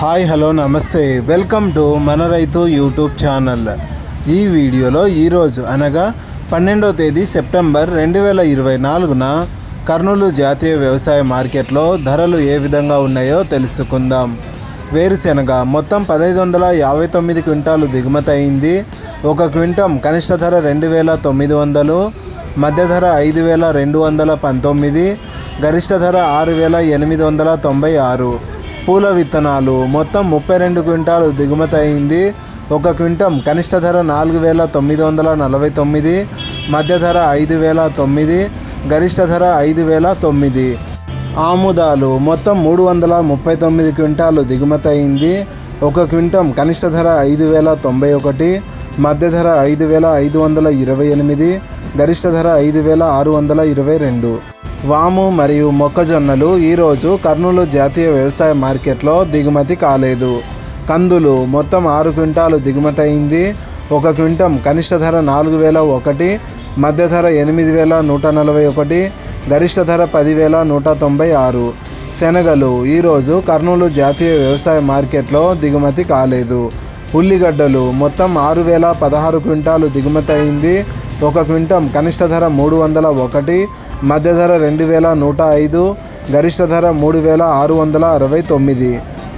Hi hello namaste. Welcome to మన రైతు YouTube channel. ఈ వీడియోలో ఈరోజు అనగా పన్నెండో తేదీ సెప్టెంబర్ రెండు వేల ఇరవై నాలుగున కర్నూలు జాతీయ వ్యవసాయ మార్కెట్లో ధరలు ఏ విధంగా ఉన్నాయో తెలుసుకుందాం. వేరుశెనగ మొత్తం పదహైదు వందల యాభై తొమ్మిది క్వింటాలు దిగుమతి అయింది. ఒక క్వింటం కనిష్ట ధర రెండు వేల తొమ్మిది వందలు మధ్య ధర ఐదు వేల రెండు వందల పంతొమ్మిది గరిష్ట ధర ఆరు వేల ఎనిమిది వందల తొంభై ఆరు. పూల విత్తనాలు. మొత్తం ముప్పై రెండు క్వింటాలు దిగుమతి అయింది. ఒక క్వింటం కనిష్ట ధర నాలుగు వేల తొమ్మిది వందల నలభై తొమ్మిది మధ్య ధర ఐదు వేల తొమ్మిది గరిష్ట ధర ఐదు వేల తొమ్మిది. ఆముదాలు. మొత్తం మూడు వందల ముప్పై తొమ్మిది క్వింటాలు దిగుమతి అయింది. ఒక క్వింటం కనిష్ట ధర ఐదు వేల తొంభై ఒకటి మధ్య ధర ఐదు వేల ఐదు వందల ఇరవై ఎనిమిది గరిష్ట ధర ఐదు వేల ఆరు వందల ఇరవై రెండు. వాము మరియు మొక్కజొన్నలు ఈరోజు కర్నూలు జాతీయ వ్యవసాయ మార్కెట్లో దిగుమతి కాలేదు. కందులు మొత్తం ఆరు క్వింటాలు దిగుమతి అయింది. ఒక క్వింటం కనిష్ట ధర నాలుగు వేల ఒకటి మధ్య ధర ఎనిమిది వేల నూట నలభై ఒకటి గరిష్ట ధర పదివేల నూట తొంభై ఆరు. శనగలు ఈరోజు కర్నూలు జాతీయ వ్యవసాయ మార్కెట్లో దిగుమతి కాలేదు. ఉల్లిగడ్డలు మొత్తం ఆరు వేల పదహారు క్వింటాలు దిగుమతి అయింది. ఒక క్వింటం కనిష్ట ధర మూడు వందల ఒకటి మధ్య ధర రెండు వేల నూట ఐదు గరిష్ట ధర మూడు వేల ఆరు వందల అరవై తొమ్మిది.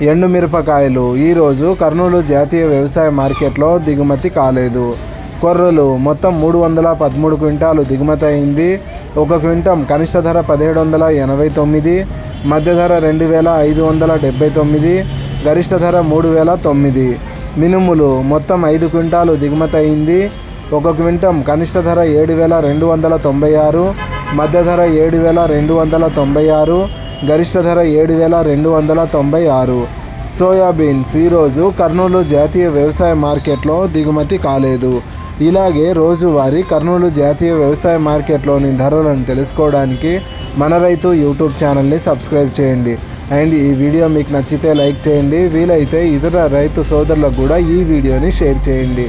ఎండుమిరపకాయలు ఈరోజు కర్నూలు జాతీయ వ్యవసాయ మార్కెట్లో దిగుమతి కాలేదు. కొర్రలు మొత్తం మూడు వందల పదమూడు క్వింటాలు దిగుమతి అయింది. ఒక క్వింటం కనిష్ట ధర పదిహేడు వందల ఎనభై తొమ్మిది మధ్య ధర రెండు వేల ఐదు వందల డెబ్బై తొమ్మిది గరిష్ట ధర మూడు వేల తొమ్మిది. మినుములు మొత్తం ఐదు క్వింటాలు దిగుమతి అయింది. ఒక క్వింటం కనిష్ట ధర ఏడు వేల రెండు వందల తొంభై ఆరు మధ్య ధర ఏడు వేల రెండు వందల తొంభై ఆరు గరిష్ట ధర ఏడు వేల రెండు వందల తొంభై ఆరు. సోయాబీన్స్ ఈరోజు కర్నూలు జాతీయ వ్యవసాయ మార్కెట్లో దిగుమతి కాలేదు. ఇలాగే రోజువారీ కర్నూలు జాతీయ వ్యవసాయ మార్కెట్లోని ధరలను తెలుసుకోవడానికి మన రైతు యూట్యూబ్ ఛానల్ని సబ్స్క్రైబ్ చేయండి. అండ్ ఈ వీడియో మీకు నచ్చితే లైక్ చేయండి. వీలైతే ఇతర రైతు సోదరులకు కూడా ఈ వీడియోని షేర్ చేయండి.